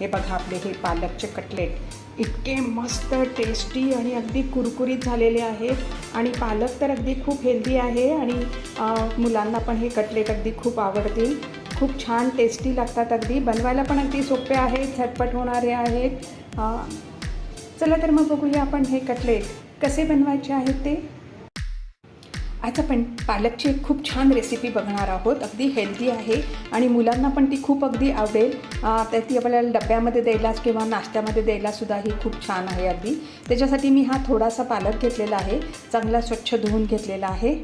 हे बघा आपले हे पालकचे कटलेट. इतके मस्त टेस्टी आणि अगदी कुरकुरीत झालेले आहेत. आणि पालक तर अगदी खूप हेल्दी आहे आणि मुलांना पण हे कटलेट अगदी खूप आवडतील. खूप छान टेस्टी लागतात अगदी. बनवायला पण अगदी सोपे आहेत झटपट होणारे आहेत. चला तर मग बघूया आपण हे कटलेट कसे बनवायचे आहेत ते. आज आपण पालकची एक खूप छान रेसिपी बघणार आहोत. अगदी हेल्दी आहे आणि मुलांना पण ती खूप अगदी आवडेल. ती आपल्याला डब्यामध्ये द्यायला किंवा नाश्त्यामध्ये द्यायलासुद्धा ही खूप छान आहे अगदी. त्याच्यासाठी मी हा थोडासा पालक घेतलेला आहे. चांगला स्वच्छ धुवून घेतलेला आहे.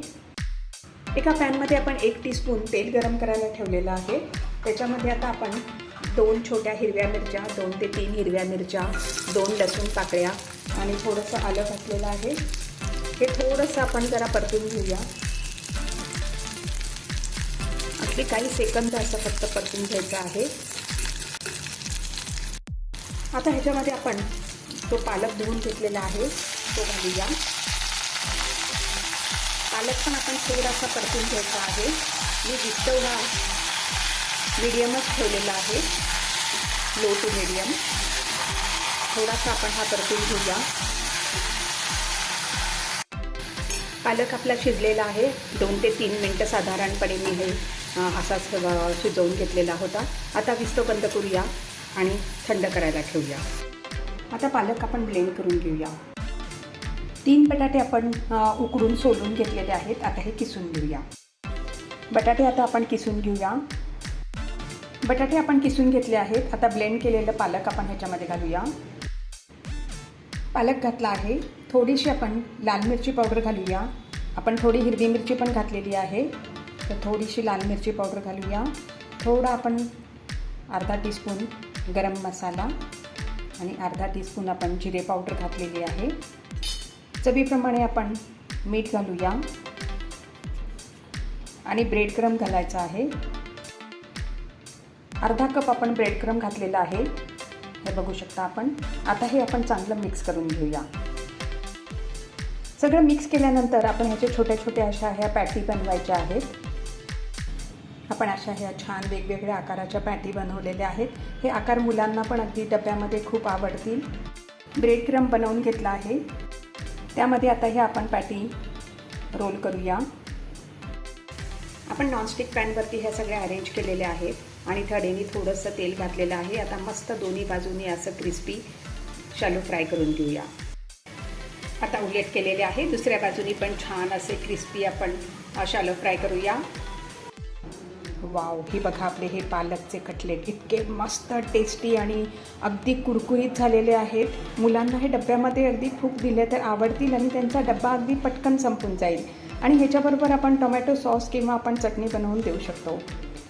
एका पॅनमध्ये आपण एक टीस्पून तेल गरम करायला ठेवलेलं आहे. त्याच्यामध्ये आता आपण दोन छोट्या हिरव्या मिरच्या दोन ते तीन हिरव्या मिरच्या दोन लसूण पाकळ्या आणि थोडंसं आलं घातलेलं आहे. हे थोडंसं आपण जरा परतून घेऊया. अगदी काही सेकंद असं फक्त परतून घ्यायचं आहे. आता ह्याच्यामध्ये आपण तो पालक धुवून घेतलेला आहे तो घालूया. पालक पण आपण थोडासा परतून घ्यायचा आहे. मी विस्तव हा मीडियमच ठेवलेला आहे. Low to medium. थोडासा आपण हा परतून घेऊया. पालक आपला शिजलेला आहे. दोन ते तीन मिनटं साधारणपणे मी हे असाच शिजवून घेतलेला होता. आता विस्तो बंद करूया आणि थंड करायला ठेवूया. आता पालक आपण ब्लेंड करून घेऊया. तीन बटाटे आपण उकडून सोलून घेतलेले आहेत. आता हे किसून घेऊया. बटाटे आता आपण किसून घेऊया. बटाटे आपण किसून घेतले आहेत. आता ब्लेंड केलेलं पालक आपण ह्याच्यामध्ये घालूया. पालक घातला आहे. थोडीशी आपण लाल मिरची पावडर घालूया. आपण थोडी हिरवी मिरची पण घातलेली आहे. तर थोडीशी लाल मिरची पावडर घालूया. थोडा आपण अर्धा टीस्पून गरम मसाला आणि अर्धा टीस्पून आपण जिरे पावडर घातलेली आहे. चवीप्रमाणे आपण मीठ घालूया. आणि ब्रेड क्रम घालायचा आहे. अर्धा कप आपण ब्रेड क्रम घातलेला आहे. हे बघू शकता आपण. आता हे आपण चांगलं मिक्स करून घेऊया. सगळं मिक्स केल्यानंतर आपण ह्याचे छोट्या छोट्या अशा ह्या पॅटी बनवायच्या आहेत. आपण अशा ह्या छान वेगवेगळ्या आकाराच्या पॅटी बनवलेल्या आहेत. हे आकार मुलांना पण अगदी डब्यामध्ये खूप आवडतील. ब्रेड क्रम बनवून घेतला आहे. त्यामध्ये आता हे आपण पॅटी रोल करूया. आपण नॉनस्टिक पॅनवरती ह्या सगळ्या अरेंज केलेल्या आहेत. आणि थडेनी थोडंसं तेल घातलेलं आहे. आता मस्त दोन्ही बाजूनी असं क्रिस्पी शालो फ्राय करून घेऊया. आता उलट केलेले आहे. दुसऱ्या बाजूनी पण छान असे क्रिस्पी आपण शालो फ्राय करूया. वाव ही बघा आपले हे पालकचे कटलेट. इतके मस्त टेस्टी आणि अगदी कुरकुरीत झालेले आहेत. मुलांना हे डब्यामध्ये अगदी खूप दिले तर आवडतील आणि त्यांचा डब्बा अगदी पटकन संपून जाईल. आणि ह्याच्याबरोबर आपण टोमॅटो सॉस किंवा आपण चटणी बनवून देऊ शकतो.